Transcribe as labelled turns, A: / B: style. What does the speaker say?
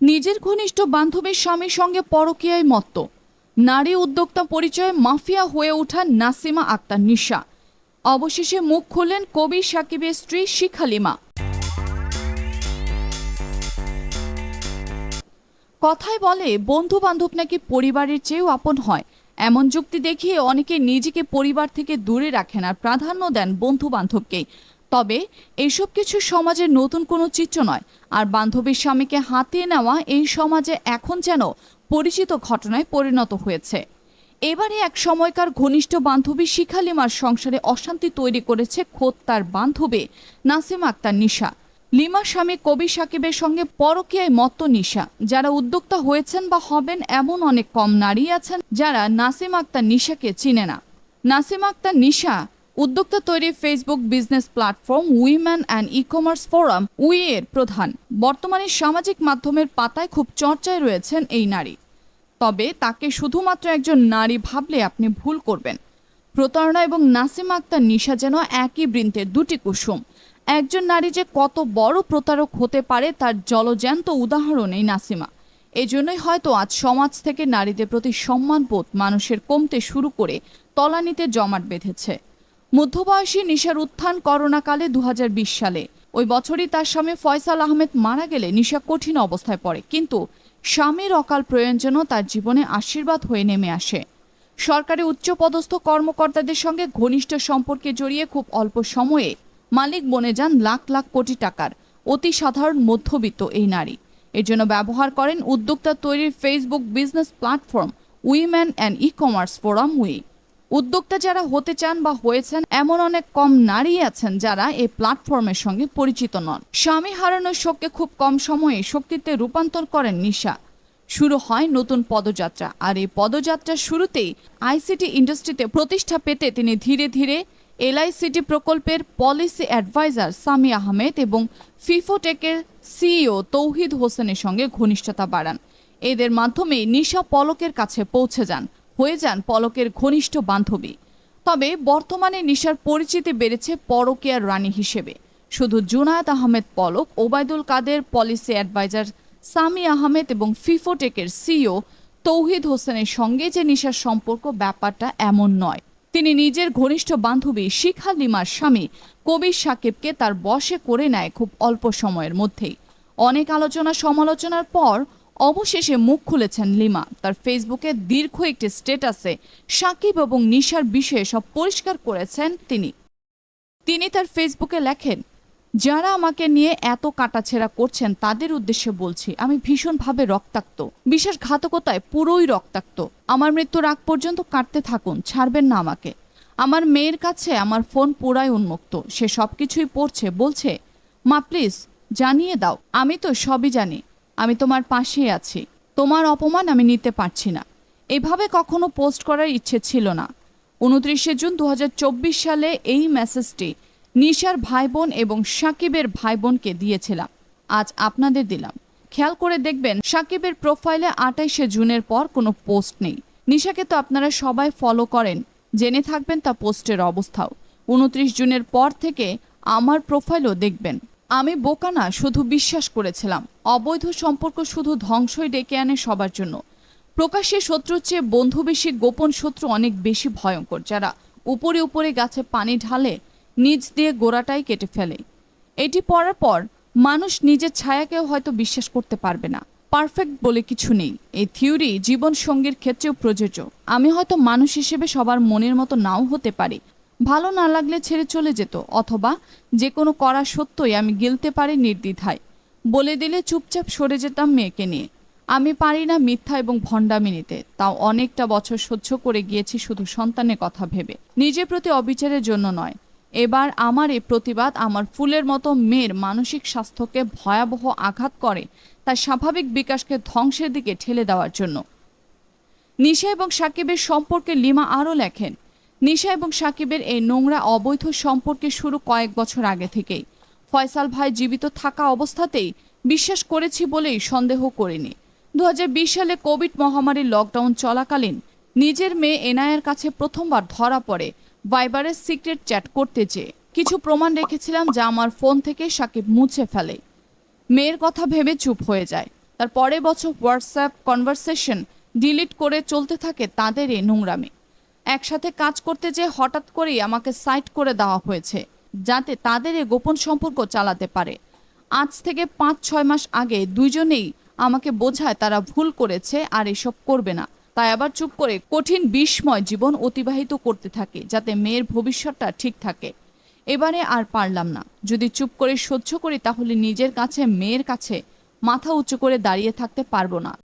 A: নিজের ঘনিষ্ঠ বান্ধবীর স্বামীর সঙ্গে পরকীয়ায় মত্ত। নারী উদ্যোক্তা পরিচয়ে মাফিয়া হয়ে ওঠা নাসিমা আক্তার নিশা। অবশেষে মুখ খুললেন কবি সাকিবের স্ত্রী শিখালিমা। কথায় বলে বন্ধু বান্ধব নাকি পরিবারের চেয়েও আপন হয়। এমন যুক্তি দেখিয়ে অনেকে নিজেকে পরিবার থেকে দূরে রাখেন আর প্রাধান্য দেন বন্ধু বান্ধবকেই তবে এইসব কিছু সমাজের নতুন কোনো চিত্র নয়। আর বান্ধবীর স্বামীকে হাতিয়ে নেওয়া এই সমাজে এখন যেন পরিচিত ঘটনায় পরিণত হয়েছে। এবারে এক সময়কার ঘনিষ্ঠ বান্ধবী শিখালিমার সংসারে অশান্তি তৈরি করেছে খোদ তার বান্ধবী নাসিম আক্তার নিশা। লিমা স্বামী কবি সাকিবের সঙ্গে পরকীয়ায় মত্ত নিশা। যারা উদ্যোক্তা হয়েছেন বা হবেন এমন অনেক কম নারী আছেন যারা নাসিম আক্তার নিশাকে চিনে না। নাসিম আক্তার নিশা উদ্যোক্তা তৈরি Facebook business platform women and e commerce forum we এর প্রধান। বর্তমানে সামাজিক মাধ্যমের পাতায় খুব চর্চায় রয়েছেন এই নারী। তবে তাকে শুধুমাত্র একজন নারী ভাবলে আপনি ভুল করবেন। প্রতারণা এবং নাসিম আক্তার নিশা যেন একই বৃন্তের দুটি কুসুম। একজন নারী যে কত বড় প্রতারক হতে পারে তার জলজ্যান্ত উদাহরণ এই নাসিমা। এই জন্যই হয়তো আজ সমাজ থেকে নারীদের প্রতি সম্মানবোধ মানুষের কমতে শুরু করে তলানিতে জমাট বেঁধেছে। মধ্যবয়সী নিশার উত্থান করোনাকালে দু হাজার বিশ সালে। ওই বছরই তার স্বামী ফয়সাল আহমেদ মারা গেলে নিশা কঠিন অবস্থায় পড়ে। কিন্তু স্বামীর অকাল প্রয়োজনও তার জীবনে আশীর্বাদ হয়ে নেমে আসে। সরকারি উচ্চপদস্থ কর্মকর্তাদের সঙ্গে ঘনিষ্ঠ সম্পর্কে জড়িয়ে খুব অল্প সময়ে মালিক বনে যান লাখ লাখ কোটি টাকার অতি সাধারণ মধ্যবিত্ত এই নারী। এর জন্য ব্যবহার করেন উদ্যোক্তা তৈরির Facebook business platform women and e commerce forum we. উদ্যোক্তা যারা হতে চান বা হয়েছেন, এমন অনেক কম নারী আছেন যারা এই প্ল্যাটফর্মের সঙ্গে পরিচিত নন। স্বামী হারানোর শোককে খুব কম সময়ে শক্তিতে রূপান্তর করেন নিশা। শুরু হয় নতুন পদযাত্রা, আর এই পদযাত্রার শুরুতেই আইসিটি ইন্ডাস্ট্রিতে প্রতিষ্ঠা পেতে তিনি ধীরে ধীরে এলআইসিটি প্রকল্পের পলিসি অ্যাডভাইজার সামি আহমেদ এবং ফিফোটেকের সিইও তৌহিদ হোসেনের সঙ্গে ঘনিষ্ঠতা বাড়ান। এদের মাধ্যমে নিশা পলকের কাছে পৌঁছে যান। হয়ে যান পলকের ঘনিষ্ঠ বান্ধবী। তবে বর্তমানে নিশার পরিচিতি বেড়েছে পরকীয়ার রানী হিসেবে। শুধু জুনায়েদ আহমেদ পলক, ওবায়দুল কাদের পলিসি অ্যাডভাইজার সামি আহমেদ এবং ফিফোটেকের সিও তৌহিদ হোসেনের সঙ্গে যে নিশার সম্পর্ক, ব্যাপারটা এমন নয়। তিনি নিজের ঘনিষ্ঠ বান্ধবী শিখা লিমার স্বামী কবির সাকিবকে তার বশে করে নেয় খুব অল্প সময়ের মধ্যেই। অনেক আলোচনা সমালোচনার পর অবশেষে মুখ খুলেছেন লিমা। তার ফেসবুকে দীর্ঘ একটি স্টেটাসে সাকিব এবং নিশার বিষয়ে সব পরিষ্কার করেছেন তিনি। তিনি তার ফেসবুকে লেখেন, যারা আমাকে নিয়ে এত কাটাছেড়া করছেন, তাদের উদ্দেশ্যে বলছি, আমি ভীষণভাবে রক্তাক্ত। বিশ্বাসঘাতকতায় পুরোই রক্তাক্ত। আমার মৃত্যুর আগ পর্যন্ত কাটতে থাকুন, ছাড়বেন না আমাকে। আমার মেয়ের কাছে আমার ফোন পুরাই উন্মুক্ত। সে সব কিছুই পড়ছে, বলছে, মা, প্লিজ, জানিয়ে দাও। আমি তো সবই জানি। আমি তোমার পাশেই আছি। তোমার অপমান আমি নিতে পারছি না। এভাবে কখনো পোস্ট করার ইচ্ছে ছিল না। উনত্রিশে জুন দু হাজার চব্বিশ সালে এই মেসেজটি নিশার ভাই বোন এবং সাকিবের ভাই বোনকে দিয়েছিলাম। আজ আপনাদের দিলাম। খেয়াল করে দেখবেন, সাকিবের প্রোফাইলে আটাইশে জুনের পর কোনো পোস্ট নেই। নিশাকে তো আপনারা সবাই ফলো করেন। জেনে থাকবেন তা পোস্টের অবস্থাও। উনত্রিশ জুনের পর থেকে আমার প্রোফাইলও দেখবেন। আমি বোকা না, শুধু বিশ্বাস করেছিলাম। অবৈধ সম্পর্ক শুধু ধ্বংসই ডেকে আনে সবার জন্য। প্রকাশ্যে শত্রুর চেয়ে বন্ধু বেশি, গোপন শত্রু অনেক বেশি ভয়ঙ্কর, যারা উপরে উপরে গাছে পানি ঢালে নিচ দিয়ে গোড়াটাই কেটে ফেলে। এটি পড়ার পর মানুষ নিজের ছায়াকেও হয়তো বিশ্বাস করতে পারবে না। পারফেক্ট বলে কিছু নেই। এই থিওরি জীবন সঙ্গীর ক্ষেত্রেও প্রযোজ্য। আমি হয়তো মানুষ হিসেবে সবার মনের মতো নাও হতে পারি ভালো না লাগলে ছেড়ে চলে যেত, অথবা যে কোনো করা সত্যই আমি গিলতে পারি নির্দ্বিধায়। বলে দিলে চুপচাপ সরে যেতাম মেয়েকে নিয়ে। আমি পারি না মিথ্যা এবং ভণ্ডামি নিতে, তাও অনেকটা বছর সহ্য করে গিয়েছি শুধু সন্তানের কথা ভেবে। নিজের প্রতি অবিচারের জন্য নয়, এবার আমার এই প্রতিবাদ আমার ফুলের মতো মেয়ের মানসিক স্বাস্থ্যকে ভয়াবহ আঘাত করে, তার স্বাভাবিক বিকাশকে ধ্বংসের দিকে ঠেলে দেওয়ার জন্য। নিশা এবং সাকিবের সম্পর্কে লিমা আরও লেখেন নিশা এবং সাকিবের এই নোংরা অবৈধ সম্পর্কে শুরু কয়েক বছর আগে থেকেই। ফয়সাল ভাই জীবিত থাকা অবস্থাতেই বিশ্বাস করেছি বলেই সন্দেহ করিনি। দু হাজার বিশ সালে কোভিড মহামারীর লকডাউন চলাকালীন নিজের মেয়ে এনায়ের কাছে প্রথমবার ধরা পড়ে ভাইবারের সিক্রেট চ্যাট করতে চেয়ে কিছু প্রমাণ রেখেছিলাম যা আমার ফোন থেকে সাকিব মুছে ফেলে। মেয়ের কথা ভেবে চুপ হয়ে যায়। তার পরের বছর হোয়াটসঅ্যাপ কনভারসেশন ডিলিট করে চলতে থাকে তাদের এই নোংরামি। একসাথে কাজ করতে যে হঠাৎ করেই আমাকে সাইট করে দেওয়া হয়েছে, যাতে তাদের এই গোপন সম্পর্ক চালাতে পারে। আজ থেকে পাঁচ, ছয় মাস আগে দুইজনেই আমাকে বোঝায় তারা ভুল করেছে আর এসব করবে না। তাই আবার চুপ করে কঠিন বিস্ময় জীবন অতিবাহিত করতে থাকে, যাতে মেয়ের ভবিষ্যৎটা ঠিক থাকে। এবারে আর পারলাম না। যদি চুপ করে সহ্য করি, তাহলে নিজের কাছে, মেয়ের কাছে মাথা উঁচু করে দাঁড়িয়ে থাকতে পারব না।